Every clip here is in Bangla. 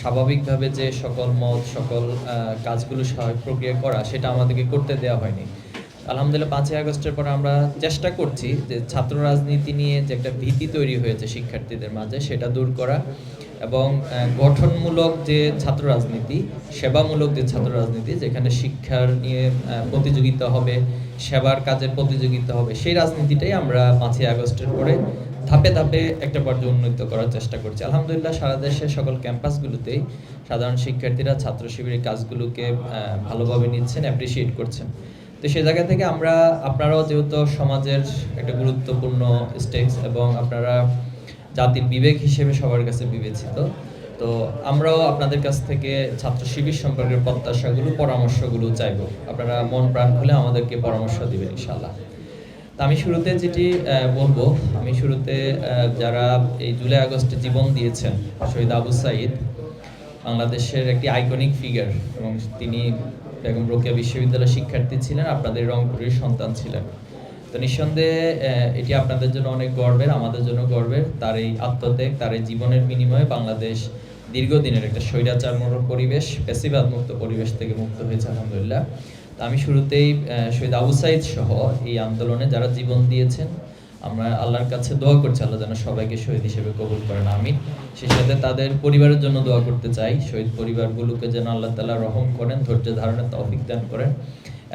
স্বাভাবিকভাবে যে সকল মত সকল কাজগুলো স্বাভাবিক প্রক্রিয়া করা, সেটা আমাদেরকে করতে দেওয়া হয়নি। আলহামদুলিল্লাহ, পাঁচই আগস্টের পর আমরা চেষ্টা করছি যে ছাত্র রাজনীতি নিয়ে যে একটা ভীতি তৈরি হয়েছে শিক্ষার্থীদের মাঝে, সেটা দূর করা এবং গঠনমূলক যে ছাত্র রাজনীতি, সেবামূলক যে ছাত্র রাজনীতি, যেখানে শিক্ষার নিয়ে প্রতিযোগিতা হবে, সেবার কাজের প্রতিযোগিতা হবে, সেই রাজনীতিটাই আমরা পাঁচই আগস্টের পরে ধাপে ধাপে একটা পর্যায়ে উন্নীত করার চেষ্টা করছি। আলহামদুলিল্লাহ সারা দেশের সকল ক্যাম্পাসগুলোতেই সাধারণ শিক্ষার্থীরা ছাত্র শিবিরের কাজগুলোকে ভালোভাবে নিচ্ছেন অ্যাপ্রিসিয়েট করছেন। তো সেই জায়গা থেকে আমরা, আপনারাও যেহেতু সমাজের একটা গুরুত্বপূর্ণ স্টেজ এবং আপনারা জাতির বিবেক হিসেবে সবার কাছে বিবেচিত, তো আমরাও আপনাদের কাছ থেকে ছাত্র শিবির সম্পর্কের প্রত্যাশাগুলো, পরামর্শগুলো চাইব। আপনারা মন প্রাণ খুলে আমাদেরকে পরামর্শ দিবেন, ইনশাআল্লাহ। তা আমি শুরুতে যেটি বলব, আমি শুরুতে যারা এই জুলাই আগস্টে জীবন দিয়েছেন, শহীদ আবু সাইদ, বাংলাদেশের একটি আইকনিক ফিগার এবং তিনি বেগম রোকেয়া বিশ্ববিদ্যালয়ের শিক্ষার্থী ছিলেন, আপনাদের রংপুরের সন্তান ছিলেন। তো নিঃসন্দেহে এটি আপনাদের জন্য অনেক গর্বের, আমাদের জন্য গর্বের। তার এই আত্মত্যাগ, তার এই জীবনের বিনিময়ে বাংলাদেশ দীর্ঘদিনের একটা স্বৈরাচার পরিবেশ পেশিবাদ মুক্ত পরিবেশ থেকে মুক্ত হয়েছে, আলহামদুলিল্লাহ। আমি শুরুতেই শহীদ আবু সাইদ সহ এই আন্দোলনে যারা জীবন দিয়েছেন, আমরা আল্লাহর কাছে দোয়া করছি, আল্লাহ যেন সবাইকে শহীদ হিসেবে কবুল করেন আমি সেই সাথে তাদের পরিবারের জন্য দোয়া করতে চাই, শহীদ পরিবারগুলোকে যেন আল্লাহ তাআলা রহম করেন, ধৈর্য ধারণের তৌফিক দান করেন।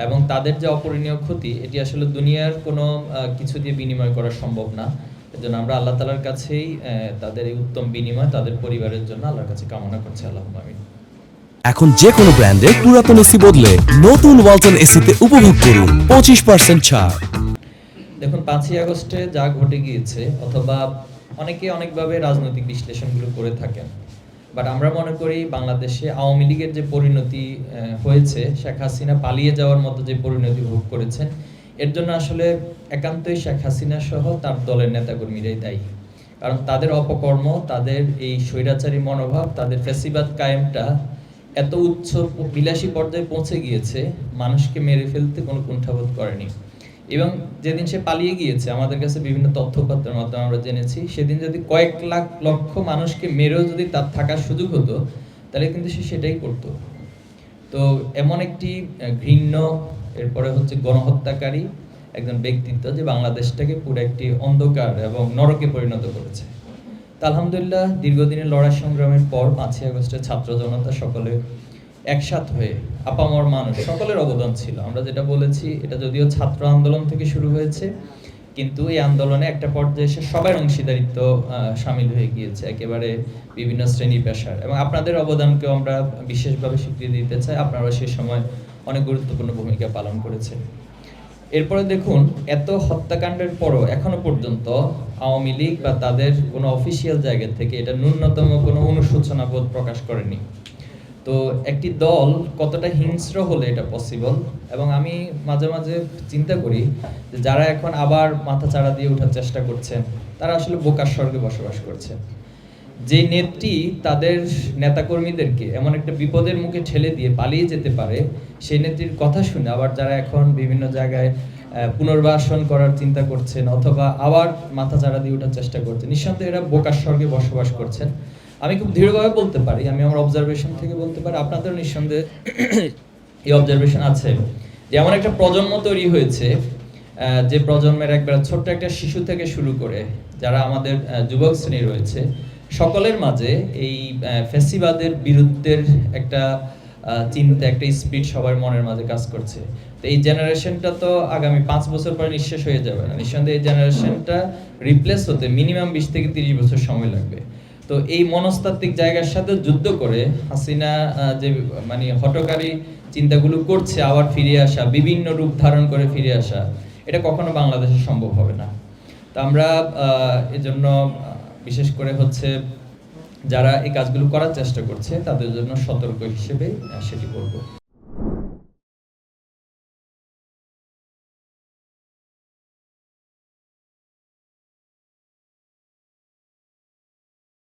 এবং তাদের যে অপরিণীয় ক্ষতি, এটি আসলে দুনিয়ার কোনো কিছু দিয়ে বিনিময় করা সম্ভব না। এজন্য আমরা আল্লাহ তাআলার কাছেই তাদের এই উত্তম বিনিময় তাদের পরিবারের জন্য আল্লাহর কাছে কামনা করছি আল্লাহ আমিন। এখন যে কোনো ব্র্যান্ডের পুরাতন এসি বদলে নতুন ওয়ালটন এসিতে উপভোগ করুন পঁচিশ পার্সেন্ট ছাড়। দেখুন, পাঁচই আগস্টে যা ঘটে গিয়েছে, অথবা অনেকে অনেকভাবে রাজনৈতিক বিশ্লেষণগুলো করে থাকেন, বাট আমরা মনে করি বাংলাদেশে আওয়ামী লীগের যে পরিণতি হয়েছে, শেখ হাসিনা পালিয়ে যাওয়ার মতো যে পরিণতি ভোগ করেছেন, এর জন্য আসলে একান্তই শেখ হাসিনা সহ তার দলের নেতাকর্মীরাই দায়ী। কারণ তাদের অপকর্ম, তাদের এই স্বৈরাচারী মনোভাব, তাদের ফেসিবাদ কায়েমটা এত উচ্চ বিলাসী পর্যায়ে পৌঁছে গিয়েছে, মানুষকে মেরে ফেলতে কোনো কুণ্ঠাবোধ করেনি। এবং যেদিন সে পালিয়ে গিয়েছে, আমাদের কাছে বিভিন্ন তথ্যপত্রের মাধ্যমে আমরা জেনেছি, সেদিন যদি কয়েক লাখ, লক্ষ মানুষকে মেরেও যদি তার থাকার সুযোগ হতো, তাহলে কিন্তু সে সেটাই করতো। তো এমন একটি ঘৃণ্য, এরপরে হচ্ছে গণহত্যাকারী একজন ব্যক্তিত্ব যে বাংলাদেশটাকে পুরো একটি অন্ধকার এবং নরকে পরিণত করেছে। আলহামদুলিল্লাহ, দীর্ঘদিনের লড়াই সংগ্রামের পর পাঁচই আগস্টের ছাত্র জনতা সকলে একসাথ হয়ে আপামর মানুষ সকলের অবদান ছিল। আমরা যেটা বলেছি, এটা যদিও ছাত্র আন্দোলন থেকে শুরু হয়েছে, কিন্তু এই আন্দোলনে একটা পর্যায়ে এসে সবার অংশীদারিত্ব সামিল হয়ে গিয়েছে, একেবারে বিভিন্ন শ্রেণি পেশার। এবং আপনাদের অবদানকেও আমরা বিশেষভাবে স্বীকৃতি দিতে চাই। আপনারা সে সময় অনেক গুরুত্বপূর্ণ ভূমিকা পালন করেছেন। এরপরে দেখুন, এত হত্যাকাণ্ডের পরও এখনও পর্যন্ত আওয়ামী লীগ বা তাদের কোনো অফিসিয়াল জায়গা থেকে এটা ন্যূনতম কোনো অনুশোচনা বোধ প্রকাশ করেনি। তো একটি দল কতটা হিংস্র হলে এটা পসিবল এবং আমি মাঝে মাঝে চিন্তা করি যে যারা এখন আবার মাথা চাড়া দিয়ে ওঠার চেষ্টা করছেন, তারা আসলে বোকার স্বর্গে বসবাস করছে যে নেত্রী তাদের নেতাকর্মীদেরকে এমন একটা বিপদের মুখে ঠেলে দিয়ে পালিয়ে যেতে পারে, সেই নেত্রীর কথা শুনে আবার যারা এখন বিভিন্ন জায়গায় পুনর্বাসন করার চিন্তা করছেন অথবা আবার মাথা চাড়া দিয়ে ওঠার চেষ্টা করছেন, নিঃসন্দেহে এরা বোকার স্বর্গে বসবাস করছেন। আমি খুব দৃঢ়ভাবে বলতে পারি, আমি আমার অবজারভেশন থেকে বলতে পারি আপনাদের নিঃসন্দেহে এই অবজারভেশন আছে যে এমন একটা প্রজন্ম তৈরি হয়েছে যে প্রজন্মের একবার ছোট্ট একটা শিশু থেকে শুরু করে যারা আমাদের যুবক শ্রেণি রয়েছে সকলের মাঝে এই ফ্যাসিবাদের বিরুদ্ধের একটা চিন্তা, একটা স্পিড সবার মনের মাঝে কাজ করছে। তো এই জেনারেশনটা তো আগামী পাঁচ বছর পরে নিঃশেষ হয়ে যাবে না। নিঃসন্দেহে এই জেনারেশনটা রিপ্লেস হতে মিনিমাম বিশ থেকে তিরিশ বছর সময় লাগবে। তো এই মনস্তাত্ত্বিক জায়গার সাথে যুদ্ধ করে হাসিনা যে মানে হটকারী চিন্তাগুলো করছে, আবার ফিরে আসা, বিভিন্ন রূপ ধারণ করে ফিরে আসা, এটা কখনো বাংলাদেশে সম্ভব হবে না। তো আমরা এজন্য বিশেষ করে হচ্ছে যারা এই কাজগুলো করার চেষ্টা করছে, তাদের জন্য সতর্ক হিসেবে সেটি করব।